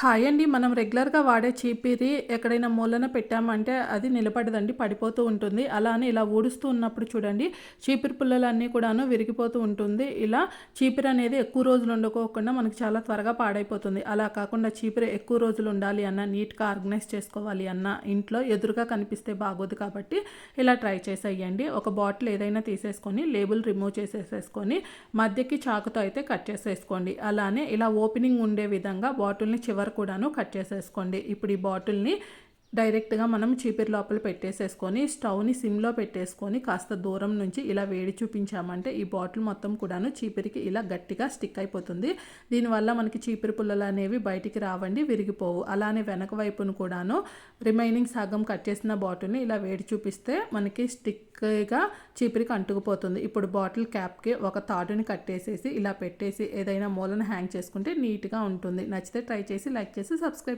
Hi అండి. మనం రెగ్యులర్గా వాడే చీపిరి ఎక్కడైనా మూలన పెట్టామంటే అది నిలబడదండి పడిపోతూ ఉంటుంది. అలా అని ఇలా ఊడుస్తూ ఉన్నప్పుడు చూడండి చీపిరి పుల్లలన్నీ కూడాను విరిగిపోతూ ఉంటుంది. ఇలా చీపిరి అనేది ఎక్కువ రోజులు ఉండకోకుండా మనకి చాలా త్వరగా పాడైపోతుంది. అలా కాకుండా చీపిరి ఎక్కువ రోజులు ఉండాలి అన్న నీట్గా ఆర్గనైజ్ చేసుకోవాలి అన్న ఇంట్లో ఎదురుగా కనిపిస్తే బాగోదు కాబట్టి ఇలా ట్రై చేసేయండి. ఒక బాటిల్ ఏదైనా తీసేసుకొని లేబుల్ రిమూవ్ చేసేసేసుకొని మధ్యకి చాకుతో అయితే కట్ చేసేసుకోండి. అలానే ఇలా ఓపెనింగ్ ఉండే విధంగా బాటిల్ని చివరి కూడాను కట్ చేసేసుకోండి. ఇప్పుడు ఈ బాటిల్ని డైరెక్ట్గా మనం చీపిరి లోపల పెట్టేసేసుకొని స్టవ్ని సిమ్లో పెట్టేసుకొని కాస్త దూరం నుంచి ఇలా వేడి చూపించామంటే ఈ బాటిల్ మొత్తం కూడాను చీపిరికి ఇలా గట్టిగా స్టిక్ అయిపోతుంది. దీనివల్ల మనకి చీపిరి పుల్లలు అనేవి బయటికి రావండి విరిగిపోవు. అలానే వెనక వైపును కూడాను రిమైనింగ్ సగం కట్ చేసిన బాటిల్ని ఇలా వేడి చూపిస్తే మనకి స్టిక్గా చీపిరికి అంటుకుపోతుంది. ఇప్పుడు బాటిల్ క్యాప్కి ఒక తాడుని కట్టేసేసి ఇలా పెట్టేసి ఏదైనా మూలను హ్యాంగ్ చేసుకుంటే నీట్గా ఉంటుంది. నచ్చితే ట్రై చేసి లైక్ చేసి సబ్స్క్రైబ్